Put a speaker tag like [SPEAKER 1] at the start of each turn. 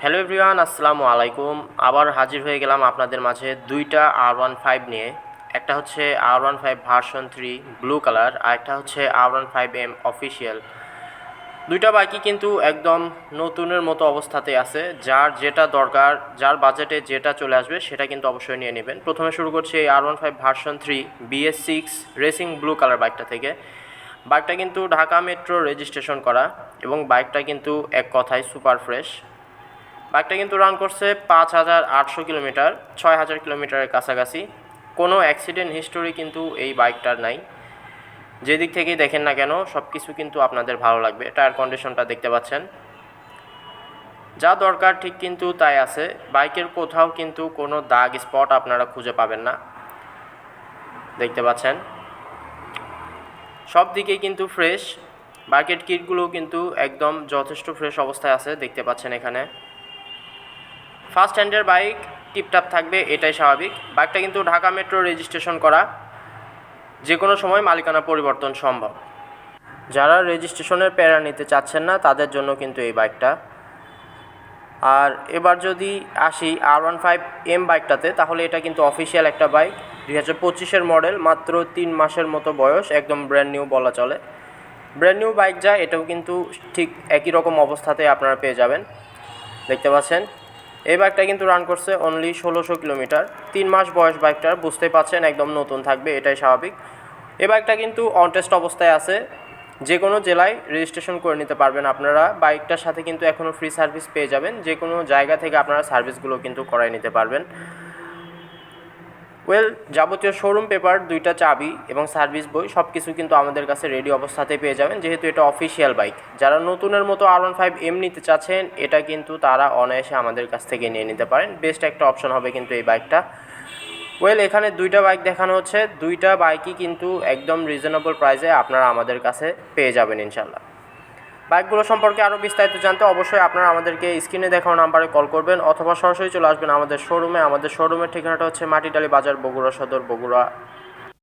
[SPEAKER 1] Hello everyone আসসালামু আলাইকুম। আবার হাজির হয়ে গেলাম আপনাদের মাঝে দুইটা আর ওয়ান ফাইভ নিয়ে। একটা হচ্ছে R one five version three blue colour আর একটা হচ্ছে R one five M official দুইটা বাইকই কিন্তু একদম নতুনের মতো অবস্থাতে আছে। যার যেটা দরকার, যার বাজেটে যেটা চলে আসবে, সেটা কিন্তু অবশ্যই নিয়ে নেবেন। প্রথমে শুরু করছি এই R one five version three BS six racing blue colour বাইকটা থেকে। বাইকটা কিন্তু ঢাকা মেট্রো রেজিস্ট্রেশন করা এবং বাইকটা কিন্তু এক কথায় সুপার ফ্রেশ বাইকটা কিন্তু রান করছে পাঁচ হাজার আটশো কিলোমিটার, ছয় হাজার কিলোমিটারের কাছাকাছি। কোনো অ্যাক্সিডেন্ট হিস্টোরি কিন্তু এই বাইকটার নাই। যেদিক থেকেই দেখেন না কেন সব কিছু কিন্তু আপনাদের ভালো লাগবে। টায়ার কন্ডিশনটা দেখতে পাচ্ছেন। যা দরকার ঠিক কিন্তু তাই আছে। বাইকের কোথাও কিন্তু কোনো দাগ স্পট আপনারা খুঁজে পাবেন না। দেখতে পাচ্ছেন। সব দিকেই কিন্তু ফ্রেশ বাইকের কিটগুলো কিন্তু একদম যথেষ্ট ফ্রেশ অবস্থায় আছে, দেখতে পাচ্ছেন এখানে। ফার্স্ট হ্যান্ডের বাইক টিপটাপ থাকবে, এটাই স্বাভাবিক। বাইকটা কিন্তু ঢাকা মেট্রো রেজিস্ট্রেশন করা যে কোনো সময় মালিকানা পরিবর্তন সম্ভব। যারা রেজিস্ট্রেশনের প্যারা নিতে চাচ্ছেন না, তাদের জন্য কিন্তু এই বাইকটা। আর এবার যদি আসি আর ওয়ান ফাইভ এম বাইকটাতে, তাহলে এটা কিন্তু অফিসিয়াল একটা বাইক। দুই হাজার পঁচিশের মডেল মাত্র তিন মাসের মতো বয়স, একদম ব্র্যান্ড নিউ বলা চলে। ব্র্যান্ড নিউ বাইক যা, এটাও কিন্তু ঠিক একই রকম অবস্থাতে আপনারা পেয়ে যাবেন। দেখতে পাচ্ছেন? এই বাইকটা কিন্তু রান করছে অনলি ষোলোশো কিলোমিটার। তিন মাস বয়স বাইকটার বুঝতে পারছেন, একদম নতুন থাকবে, এটাই স্বাভাবিক। এই বাইকটা কিন্তু অনটেস্ট অবস্থায় আছে। যে কোনো জেলায় রেজিস্ট্রেশন করে নিতে পারবেন আপনারা। বাইকটার সাথে কিন্তু এখনও ফ্রি সার্ভিস পেয়ে যাবেন। যে কোনো জায়গা থেকে আপনারা সার্ভিসগুলো কিন্তু করাই নিতে পারবেন। ওয়েল যাবতীয় শোরুম পেপার দুইটা চাবি এবং সার্ভিস বই সব কিছু কিন্তু আমাদের কাছে রেডি অবস্থাতে পেয়ে যাবেন। যেহেতু এটা অফিসিয়াল বাইক যারা নতুনের মতো আর ওয়ান ফাইভ এম নিতে চাচ্ছেন, এটা কিন্তু তারা অনায়াসে আমাদের কাছ থেকে নিয়ে নিতে পারেন। বেস্ট একটা অপশন হবে কিন্তু এই বাইকটা ওয়েল এখানে দুইটা বাইক দেখানো হচ্ছে। দুইটা বাইকই কিন্তু একদম রিজনেবল প্রাইসে আপনারা আমাদের কাছে পেয়ে যাবেন ইনশাল্লাহ বাইকগুলো সম্পর্কে আরও বিস্তারিত জানতে অবশ্যই আপনারা আমাদেরকে স্ক্রিনে দেখানো নাম্বারে কল করবেন অথবা সরাসরি চলে আসবেন আমাদের শোরুমে আমাদের শোরুমের ঠিকানাটা হচ্ছে মাটিডালি বাজার বগুড়া সদর বগুড়া।